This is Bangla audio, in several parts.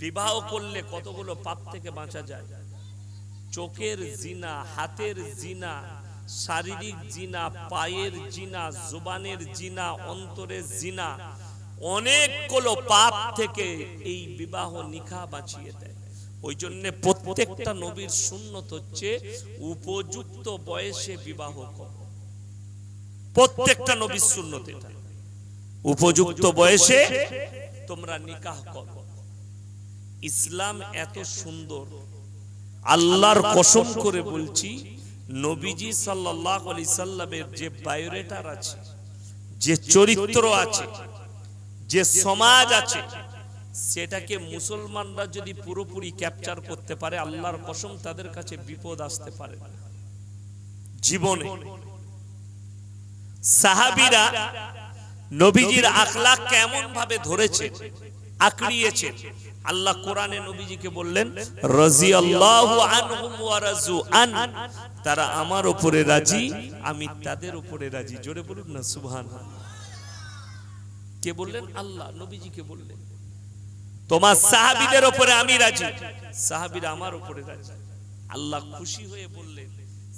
বিবাহ করলে কতগুলো পাপ থেকে বাঁচা যায়? চোখের জিনা, হাতের জিনা, শারীরিক জিনা, পায়ের জিনা, জুবানের জিনা, অন্তরের জিনা, অনেকগুলো পাপ থেকে এই বিবাহ নিখা বাঁচিয়ে দেয়। ওই জন্য প্রত্যেকটা নবীর সুন্নত হচ্ছে উপযুক্ত বয়সে বিবাহ কর। প্রত্যেকটা নবীর সুন্নত উপযুক্ত বয়সে তোমরা নিকাহ করো। ইসলাম এত সুন্দর। আল্লাহর কসম করে বলছি নবীজি সাল্লাল্লাহু আলাইহি সাল্লামের যে বায়োডেটার আছে যে চরিত্র আছে যে সমাজ আছে সেটাকে মুসলমানরা যদি পুরোপুরি ক্যাপচার করতে পারে আল্লাহর কসম তাদের কাছে বিপদ আসতে পারে জীবনে। সাহাবীরা নবীজির আখলাক কেমন ভাবে ধরেছে আঁকড়িয়েছে আল্লাহ কোরআনে নবীজিকে বললেন রাজিয়াল্লাহু আনহুম ওয়া রাজু আন। তারা আমার উপরে রাজি আমি তাদের উপরে রাজি। জোরে বলুন না সুবহানাল্লাহ। কে বললেন? আল্লাহ নবীজিকে বললেন। তোমার সাহাবীদের উপরে আমি রাজি। সাহাবীরা আমার উপরে রাজি। আল্লাহ খুশি হয়ে বললেন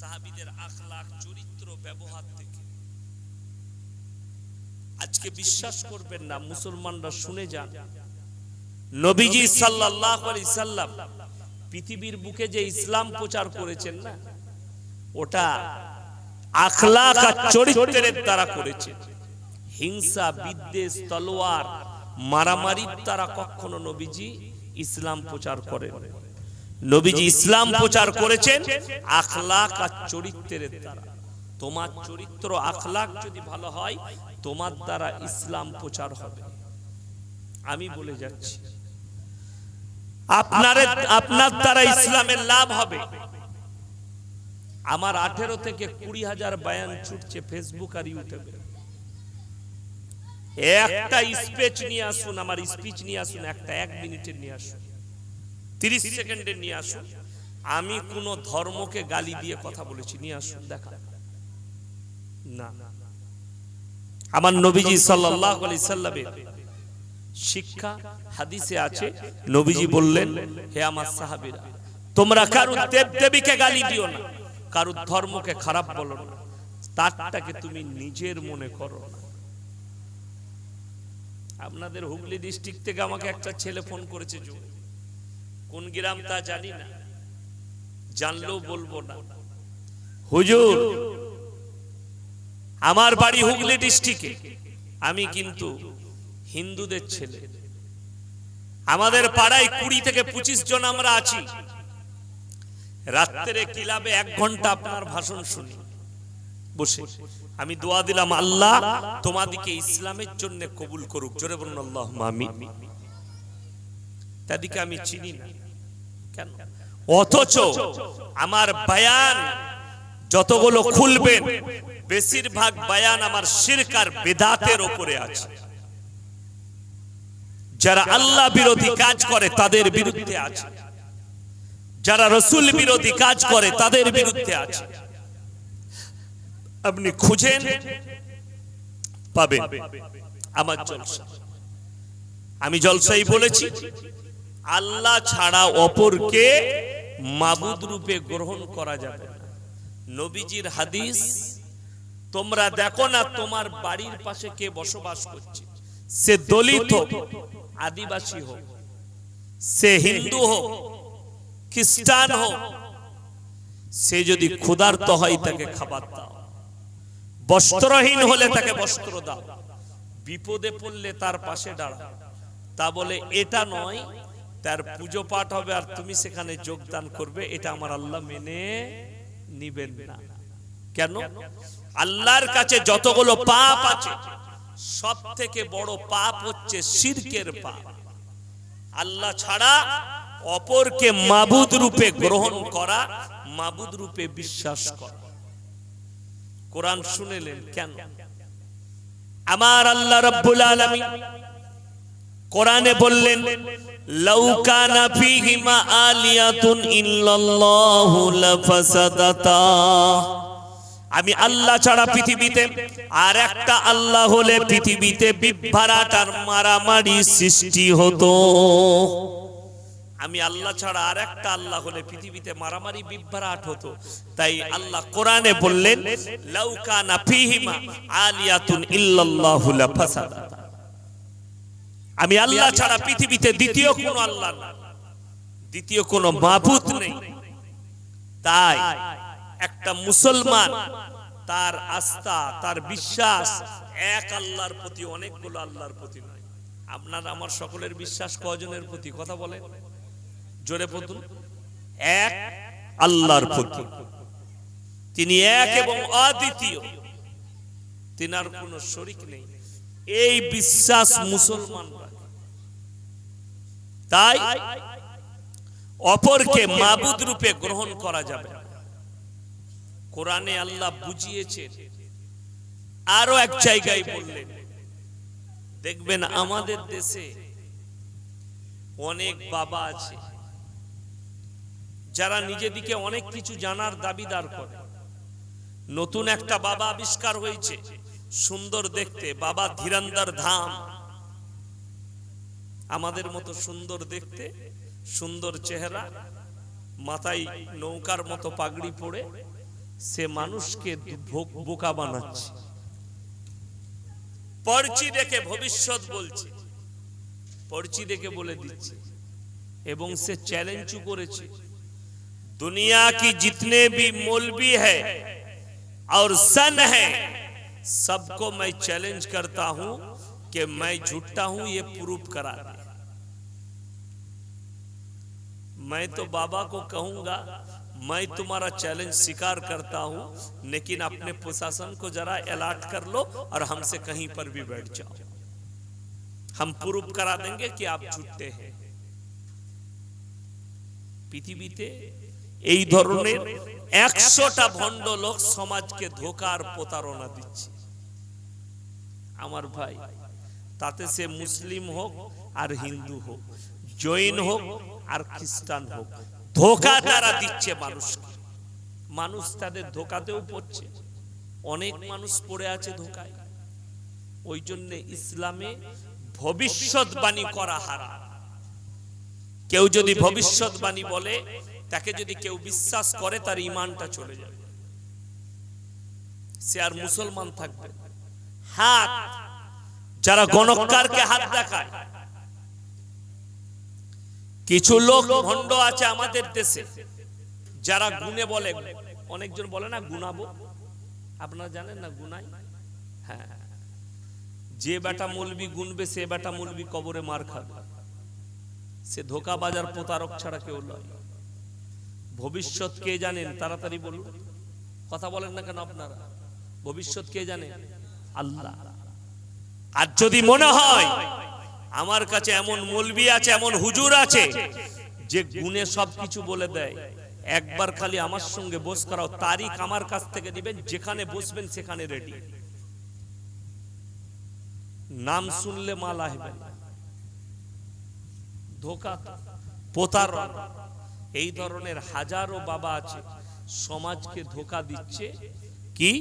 সাহাবীদের আখলাক চরিত্র ব্যবহার থেকে আজকে বিশ্বাস করবেন না মুসলমানরা শুনে যান। নবীজি আলাইহি সাল্লাম পৃথিবীর বুকে যে ইসলাম প্রচার করেছেন না, ওটা আখলাক আর চরিত্রের দ্বারা করেছেন। হিংসা, বিদ্বেষ, তলোয়ার, মারামারির দ্বারা কখনো নবীজি ইসলাম প্রচার করেন নবীজি ইসলাম প্রচার করেছেন আখলাক আর চরিত্রের দ্বারা। তোমার চরিত্র আখলাক যদি ভালো হয়, তোমার দ্বারা ইসলাম প্রচার হবে। আমি বলে যাচ্ছি আপনার আপনার দ্বারা ইসলামের লাভ হবে। আমার আঠেরো থেকে কুড়ি হাজার বায়ান ছুটছে ফেসবুক আর ইউটিউবে একটা স্পিচ নিয়ে আসুন আমার স্পিচ নিয়ে আসুন একটা এক মিনিটের নিয়ে আসুন। তিরিশ সেকেন্ডের নিয়ে আসুন। আমি কোন ধর্মকে গালি দিয়ে কথা বলেছি নিয়ে আসুন দেখা। না। আমার নবীজি সাল্লাল্লাহু আলাইহি সাল্লামের শিক্ষা হাদিসে আছে নবীজি বললেন হে আমার সাহাবীরা তোমরা কারুর দেব দেবীকে গালি দিও না কারুর ধর্মকে খারাপ বলো না তারটাকে তুমি নিজের মনে করো না। আপনাদের হুগলি ডিস্ট্রিক্ট থেকে আমাকে একটা ছেলে ফোন করেছে কোন গ্রাম তা জানি না জানলেও বলব না। হুজুর আমার বাড়ি হুগলি ডিস্ট্রিক্টে আমি কিন্তু হিন্দুদের ছেলে। আমাদের পাড়ায় কুড়ি থেকে পঁচিশ জন আমরা আছি। রাত্রে কিলাবে এক ঘণ্টা আপনার ভাষণ শুনি। বসে আমি দোয়া দিলাম, আল্লাহ তোমাদিকে ইসলামের জন্য কবুল করুক। জোরে তাদিকে আমি চিনি না। অথচ আমার বায়ান যতগুলো খুলবেন, বেশিরভাগ বায়ান আমার শিরকার বেদাতের ওপরে আছে। যারা আল্লাহ বিরোধী কাজ করে, তাদের বিরুদ্ধে আছে। যারা রসুল বিরোধী কাজ করে, তাদের বিরুদ্ধে আছে। আপনি খুঁজেন পাবেন। আমার জলসা। আমি জলসাই বলেছি, আল্লাহ ছাড়া অপরকে মাবুদ রূপে গ্রহণ করা যাবে নবীজির হাদিস, তোমরা দেখো না তোমার বাড়ির পাশে কে বসবাস করছে। সে দলিত। আদিবাসী হোক সে হিন্দু হোক খ্রিস্টান হোক সে যদি ক্ষুধার্ত হয় তাকে খাবার দাও। বস্ত্রহীন হলে তাকে বস্ত্র দাও। বিপদে পড়লে তার পাশে দাঁড়াও। তা বলে এটা নয় তার পুজো পাঠ হবে আর তুমি সেখানে যোগদান করবে। এটা আমার আল্লাহ মেনে নিবেন না। কেন? আল্লাহর কাছে যতগুলো পাপ আছে সব থেকে বড় পাপ হচ্ছে শিরকের পাপ। আল্লাহ ছাড়া অপরকে মাবুদ রূপে গ্রহণ করা, মাবুদ রূপে বিশ্বাস করা। কোরআন শুনেলেন কেন? আমার আল্লাহ রাব্বুল আলামিন কোরআনে বললেন, লাউ কানা ফীহিমা আলিয়াতুন ইল্লাল্লাহু লাফাসাদাতা। আমি আল্লাহ ছাড়া পৃথিবীতে আর একটা আল্লাহ হলে পৃথিবীতে বিভ্রাট আর মারামারি সৃষ্টি হতো। আমি আল্লাহ ছাড়া আর একটা আল্লাহ হলে পৃথিবীতে মারামারি বিভ্রাট হতো। তাই আল্লাহ কোরআনে বললেন লাউকানা ফিহিমা আলিয়াতুন ইল্লাল্লাহু লাফাসাদাতা আমি আল্লাহ ছাড়া পৃথিবীতে দ্বিতীয় কোনো আল্লাহ দ্বিতীয় কোনো মাবুদ নেই। তাই একটা মুসলমান, তার আস্থা, তার বিশ্বাস এক আল্লাহর প্রতি, অনেকগুলো আল্লাহর প্রতি নয়। আপনার আমার সকলের বিশ্বাস কজনের প্রতি? কথা বলেন। জোরে পড়ুন এক আল্লাহর প্রতি। তিনি এক এবং অদ্বিতীয়। তিনার কোনো শরিক নেই। এই বিশ্বাস মুসলমান তাই অপরকে মাবুদ রূপে গ্রহণ করা যাবে। কোরআনে আল্লাহ বুঝিয়েছেন। আরও এক জায়গায় বললেন, দেখবেন আমাদের দেশে অনেক বাবা আছে, যারা নিজেদিকে অনেক কিছু জানার দাবিদার করে। নতুন একটা বাবা আবিষ্কার হয়েছে, সুন্দর দেখতে, বাবা ধীরান্দার ধাম। আমাদের মতো সুন্দর দেখতে, সুন্দর চেহারা, মাথায় নৌকার মতো পাগড়ি পরে সে মানুষকে ভো- বোকা বানাচ্ছে পরচি দেখে ভবিষ্যৎ বলছে পরচি দেখে বলে দিচ্ছে এবং সে চ্যালেঞ্জও করেছে दुनिया की जितने भी मौलवी है और सन है सबको मैं चैलेंज करता हूं कि मैं झूठा हूं ये प्रूफ करा दे मैं तो बाबा को कहूंगा मैं तुम्हारा चैलेंज स्वीकार करता हूं लेकिन अपने प्रशासन को जरा अलर्ट कर लो और हमसे कहीं पर भी बैठ जाओ हम प्रूफ करा देंगे कि आप झूठे हैं পৃথিবীতে এই ধরনের একশোটা ভণ্ড লোক সমাজকে ধোকার প্রতারণা দিচ্ছে আমার ভাই তাতে সে মুসলিম হোক আর হিন্দু হোক জৈন হোক আর খ্রিস্টান হোক ধোকা তারা দিচ্ছে মানুষকে। মানুষ তাদের ধোকাতেও পড়ছে। অনেক মানুষ পড়ে আছে ধোকায়। ওই জন্য ইসলামে ভবিষ্যৎবাণী করা হারাম। কেউ যদি ভবিষ্যৎবাণী বলে তাকে যদি কেউ বিশ্বাস করে তার ইমানটা চলে যাবে। সে আর মুসলমান থাকবে। হাত! যারা গণকারকে হাত দেখায় কিছু লোক ভণ্ড আছে আমাদের দেশে। যারা গুনে বলে। অনেকজন বলে না গুনাবো আপনারা জানেন না গুনাই হ্যাঁ। যে বেটা মলবি গুনবে সে বেটা মলবি কবরে মার খাবে। সে ধোকা বাজার প্রতারক ছাড়া কেউ নয়। ভবিষ্যৎ কে জানেন? তাড়াতাড়ি বলুন। কথা বলেন না কেন আপনারা? ভবিষ্যৎ কে জানে আল্লাহ। আর যদি মনে হয় আমার কাছে এমন মলবি আছে, এমন হুজুর আছে, যে গুণে সবকিছু বলে দেয়। একবার খালি আমার সঙ্গে বস করাও, তারিখ আমার কাছ থেকে দিবেন, যেখানে বসবেন সেখানে রেডি। নাম শুনলে মাল আসবে ধোকা প্রতারণা এই ধরনের হাজারো বাবা আছে, সমাজকে ধোকা দিচ্ছে, কি?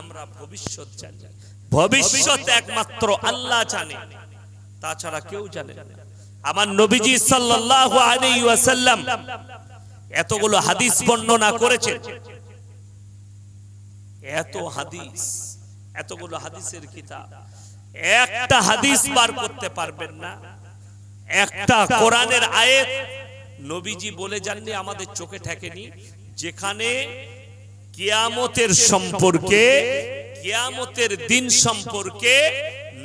আমরা ভবিষ্যৎ জানি। ভবিষ্যৎ একমাত্র আল্লাহ জানে। তাছাড়া কেউ জানে আমার নবীজি সাল্লাল্লাহু আলাইহি ওয়াসাল্লাম এতগুলো হাদিস বর্ণনা করেছেন। এত হাদিস, এতগুলো হাদিসের কিতাব। একটা হাদিস বার করতে পারবেন না। একটা কোরআনের আয়াত নবীজি বলে যাননি, আমাদের চোখে ঠেকেনি। যেখানে কিয়ামতের সম্পর্কে, কিয়ামতের দিন সম্পর্কে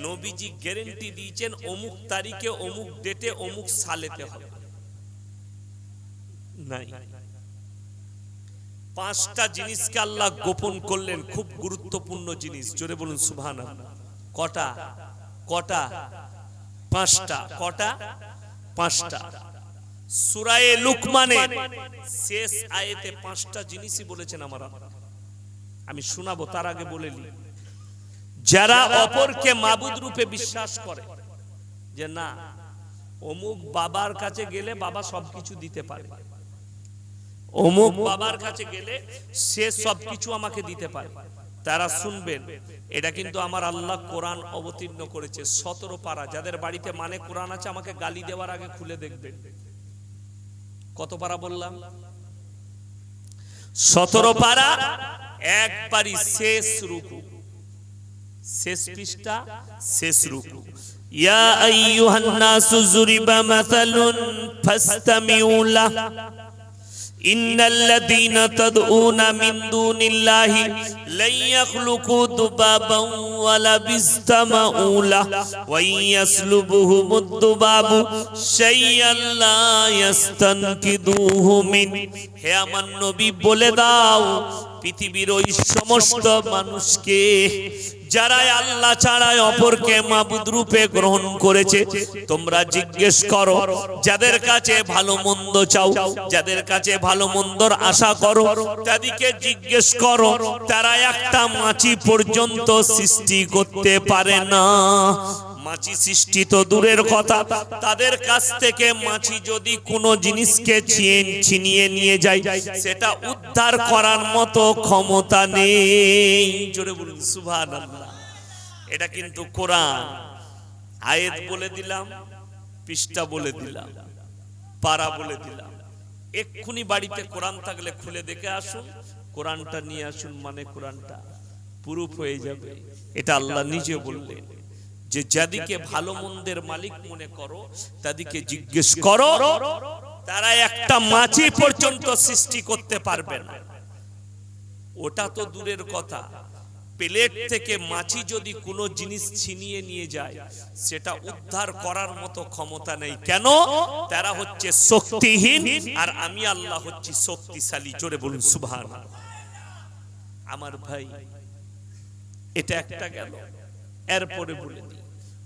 নবীজি গ্যারেন্টি দিয়েছেন অমুক তারিখে, অমুক ডেটে অমুক সালেতে হবে। নাই। পাঁচটা জিনিসকে আল্লাহ গোপন করলেন, খুব গুরুত্বপূর্ণ জিনিস। জোরে বলুন সুবহান কটা? কটা? পাঁচটা। কটা? পাঁচটা। সুরায়ে লুকমানে শেষ আয়েতে পাঁচটা জিনিসই বলেছেন আমার আমি শোনাবো, তার আগে বলে নি যারা অপরকে মাবুদ রূপে বিশ্বাস করে। যে না অমুক বাবার কাছে গেলে বাবা সবকিছু দিতে পারে। অমুক বাবার কাছে গেলে সে সবকিছু আমাকে দিতে পারে। তারা শুনবেন এটা কিন্তু আমার আল্লাহ কোরআন অবতীর্ণ করেছে। সতেরো পারা। যাদের বাড়িতে মানে কোরআন আছে আমাকে গালি দেওয়ার আগে খুলে দেখবেন। কত পারা বললাম? সতেরো পারা একবারই শেষ রুকু। শেষ পৃষ্ঠা শেষ রুকু ইয়া আইয়ুহান নাসু যুরিবা মাসালুন ফাসতামিউ লাহ إن الذين تدعون من دون الله لن يخلقوا ذبابا ولا بيستمعوا له وإن يسلبهم الذباب شيئا لا يستنقذوه منه হে আমার নবী বলে দাও পৃথিবীর ওই সমস্ত মানুষকে যারা আল্লাহ ছাড়াই অপরকে মাবুদ রূপে গ্রহণ করেছে, তোমরা জিজ্ঞেস করো, যাদের কাছে ভালো মন্দ চাও, যাদের কাছে ভালো মন্দর আশা করো, তাদেরকে জিজ্ঞেস করো, তারা একটা মাছি পর্যন্ত সৃষ্টি করতে পারে না। মাছি সৃষ্টি তো দূরের কথা। তাদের কাছ থেকে মাছি যদি কোনো জিনিসকে ছিনিয়ে নিয়ে যায়, সেটা উদ্ধার করার মতো ক্ষমতা নেই। জোরে বলুন, সুবহানাল্লাহ। এটা কিন্তু কোরআন। আয়াত বলে দিলাম, পৃষ্ঠা বলে দিলাম, পারা বলে দিলাম। এক্ষুনি বাড়িতে কোরআন থাকলে খুলে দেখে আসুন। কোরআনটা নিয়ে আসুন মানে কোরআনটা পুরুপ হয়ে যাবে। এটা আল্লাহ নিজে বললেন। যে যাদিকে ভালো মন্দের মালিক মনে করো তাদিকে জিজ্ঞেস করো তারা একটা মাছি পর্যন্ত সৃষ্টি করতে পারবে না। ওটা তো দূরের কথা। প্লেট থেকে মাছি যদি কোনো জিনিস ছিনিয়ে নিয়ে যায় সেটা উদ্ধার করার মতো ক্ষমতা নেই। কেন? তারা হচ্ছে শক্তিহীন আর আমি আল্লাহ হচ্ছি শক্তিশালী। জোরে বলুন সুবহান। আমার ভাই এটা একটা গেল। এরপরে বলে দিই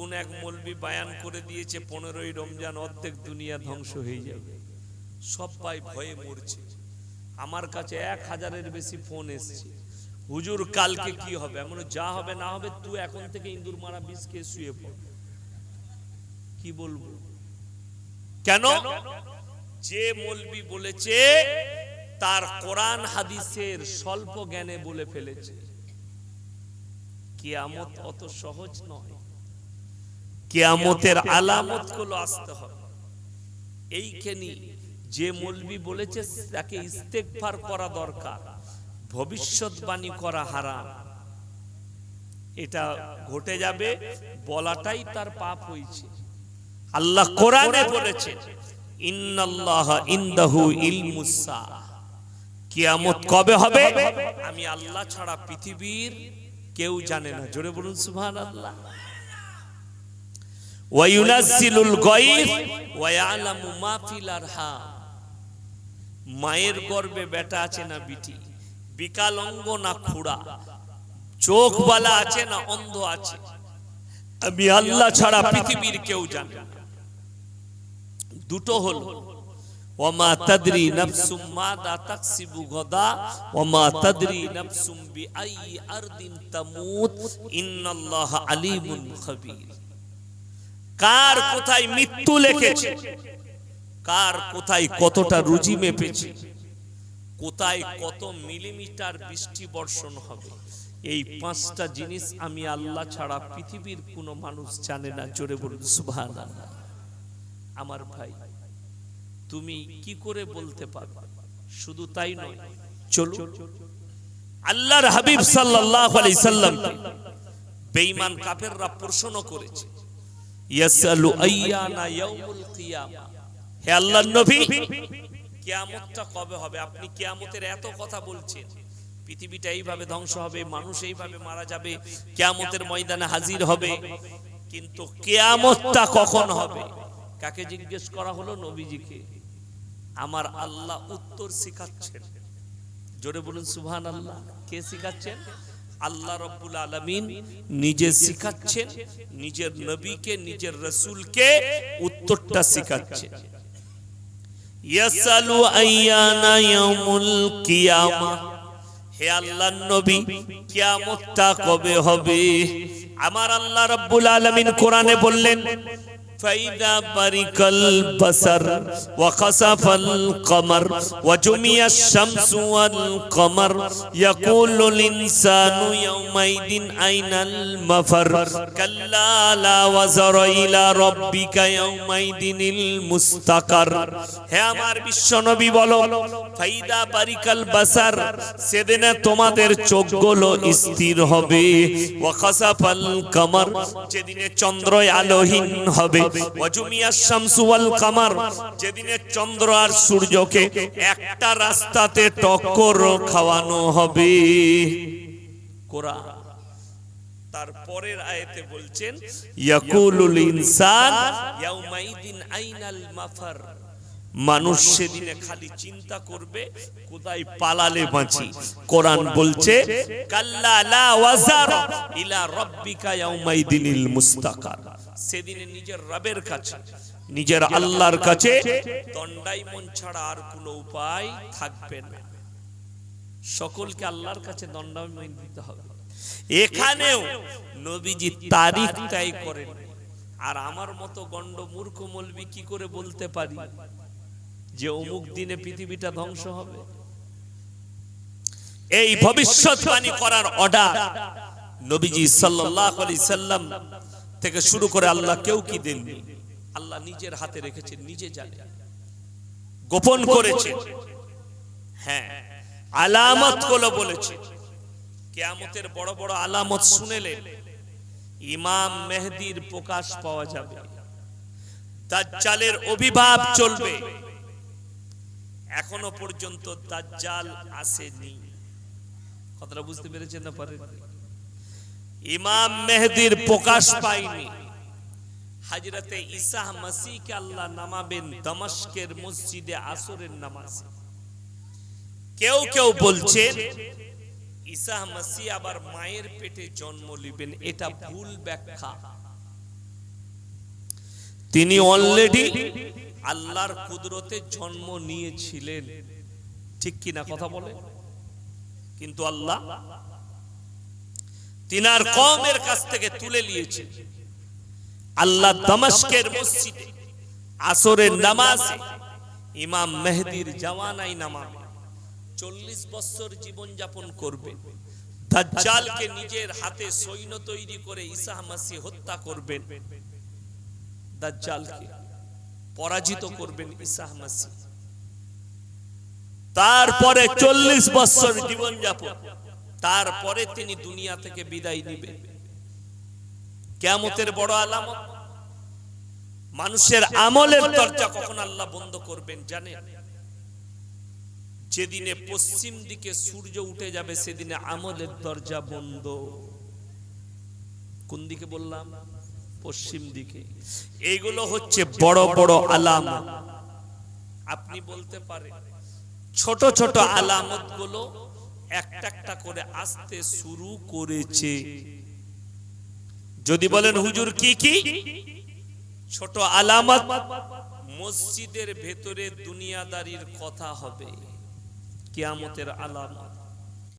কোন এক মলবি বায়ান করে দিয়েছে, পনেরোই রমজান অর্ধেক দুনিয়া ধ্বংস হয়ে যাবে। সবাই ভয়ে মরছে। আমার কাছে এক হাজারের বেশি ফোন এসছে। হুজুর, কালকে কি হবে? এমন যা হবে না হবে, তুই এখন থেকে ইন্দুর মারা বিষ খেয়ে শুয়ে পড়। কি বলব? কেন? যে মলবি বলেছে, তার কোরআন হাদিসের স্বল্প জ্ঞানে বলে ফেলেছে। কিয়ামত অত সহজ নয়। কিয়ামতের আলামতগুলো আসতে হবে। এইখানে যে মলবি বলেছে তাকে ইস্তেকফার করা দরকার ভবিষ্যৎবাণী করা হারাম। এটা ঘটে যাবে বলাটাই তার পাপ হয়েছে। আল্লাহ কোরআনে বলেছে ইন্নাল্লাহ ইনদাহু ইলমুস কিয়ামত কবে হবে? আমি আল্লাহ ছাড়া পৃথিবীর কেউ জানে না। জোরে বলুন সুবহানাল্লাহ। ওয়ায়ুনাজ্জিলুল গায়ব। ওয়া ইয়ালামু মা ফিল আরহাম মায়ের গর্ভে বেটা আছে না বিটি? বিকালঙ্গ না খুড়া? চোখ বালা আছে না অন্ধ আছে? আমি আল্লাহ ছাড়া পৃথিবীর কেউ জানে দুটো হলো ওমা তাদরি নাফসুম মাদা তাকসিবু গদা ওমা তাদরি নাফসুম বিআই আরদিন তামুত ইন্নাল্লাহ আলিমুন খাবীর। কার কোথায় মৃত্যু লেখেছে কার কোথায় কতটা রুজি মেপেছে? কোথায় কত মিলিমিটার বৃষ্টি বর্ষণ হবে? এই পাঁচটা জিনিস আমি আল্লাহ ছাড়া পৃথিবীর কোনো মানুষ জানে না। জোরে বলুন সুবহান আমার ভাই তুমি কি করে বলতে পারবে? শুধু তাই নয় চলো আল্লাহর হাবিব সাল্লাল্লাহু আলাইহি সাল্লাম বেঈমান কাফেররা প্রশ্ন করেছে। ইয়াসালু আইয়ানা ইয়াউমুল কিয়ামা। কবে হবে? আপনি এত কথা বলছেন। পৃথিবীটা এইভাবে ধ্বংস হবে, মানুষ এইভাবে মারা যাবে, কিয়ামতের ময়দানে হাজির হবে। কিন্তু কিয়ামতটা কখন হবে? কাকে জিজ্ঞেস করা হলো? নবীজিকে। আমার আল্লাহ উত্তর শিখাচ্ছেন। জোরে বলুন সুবহান আল্লাহ কে শিখাচ্ছেন? আল্লাহ রব্বুল আলমিন নিজে শিখাচ্ছেন, নিজের নবীকে, নিজের রসুলকে উত্তরটা শিখাচ্ছেন কিয়ামা। হে নবী কবে হবে? আমার আল্লাহ রাব্বুল আলামিন কোরআনে বললেন فإذا برق البصر وخسف القمر وجمع الشمس والقمر يقول الإنسان يومئذ أين المفر كلا لا وزر إلى ربك يومئذ المستقر হে আমার বিশ্বনবী বলো ফাইদা বারিকাল বাসার সেদিনে তোমাদের চোখগুলো স্থির হবে ওয়াখাসাফাল কামার যেদিনে চন্দ্র আলোহীন হবে ওয়াজুমিয়াস যেদিনে চন্দ্র আর সূর্যকে একটা রাস্তাতে টক্কর খাওয়ানো হবে। কোরআন তারপরের বলছেন, ইয়াকুলুল ইনসান ইয়াউমাইদিন আইনাল মাফার। মানুষ সেদিনে খালি চিন্তা করবে, কোথায় পালালে বাঁচি। কোরআন বলছে, কাল্লা লা ওয়াজার ইলা রাব্বিকা ইয়াউমাইদিনিল মুস্তাকার। সেদিনে নিজের রবের কাছে নিজের আল্লাহর কাছে দণ্ডাইমন ছাড়া আর কোনো উপায় থাকবে না। সকলকে আল্লাহর কাছে দণ্ডায়মান দিতে হবে। এখানেও নবীজি তারিখ তাই করেন। আর আমার মতো গণ্ড মূর্খ মলবি কি করে বলতে পারি যে অমুক দিনে পৃথিবীটা ধ্বংস হবে? এই ভবিষ্যৎবাণী করার অর্ডার নবীজি সাল্লাল্লাহু আলাইহি সাল্লাম থেকে শুরু করে আল্লাহ কেউ কি দেননি? আল্লাহ নিজের হাতে রেখেছেন, নিজে জানে। গোপন করেছে হ্যাঁ আলামতগুলো বলেছে। কেয়ামতের বড় বড় আলামত শুনেলে ইমাম মেহদির প্রকাশ পাওয়া যাবে। দাজ্জালের অভিভাব চলবে। এখনও পর্যন্ত দাজ্জাল আসেনি। কথাটা বুঝতে পেরেছেন না পারেন ইমাম মেহদির প্রকাশ পায়নি। হাজরতে ঈসা মাসিকে আল্লাহ নামাবেন দমস্কের মসজিদে আসরের নামাজে। কেউ কেউ বলছেন ঈসা মাসি আবার মায়ের পেটে জন্ম নিবেন এটা ভুল ব্যাখ্যা। তিনি অলরেডি আল্লাহর কুদরতে জন্ম নিয়েছিলেন। ঠিক কিনা কথা বলে? কিন্তু আল্লাহ তিনার কমের কাছ থেকে তুলে নিয়েছে। আল্লাহ দমস্কের মসজিদে, আসরের নামাজে ইমাম মেহদির জাওয়ানাই নামাবে। চল্লিশ বছর জীবন যাপন করবে। দাজ্জালকে নিজের হাতে সৈন্য তৈরি করে ঈসা মাসি হত্যা করবেন। দাজ্জালকে পরাজিত করবেন ঈসা মাসি। তারপরে চল্লিশ বছর জীবন যাপন তারপরে তিনি দুনিয়া থেকে বিদায় নিবেন। কেমতের বড় আলামত। মানুষের আমলের দরজা কখন আল্লাহ বন্ধ করবেন জানেন? যেদিনে পশ্চিম দিকে সূর্য উঠে যাবে, সেদিনে আমলের দরজা বন্ধ। কোন দিকে বললাম? পশ্চিম দিকে। এইগুলো হচ্ছে বড় বড় আলাম আপনি বলতে পারেন, ছোট ছোট আলামতগুলো একটা একটা করে আসতে শুরু করেছে। যদি বলেন, হুজুর, কি কি? ছোট আলামত, মসজিদের ভেতরে দুনিয়াদারির কথা হবে। কিয়ামতের আলামত।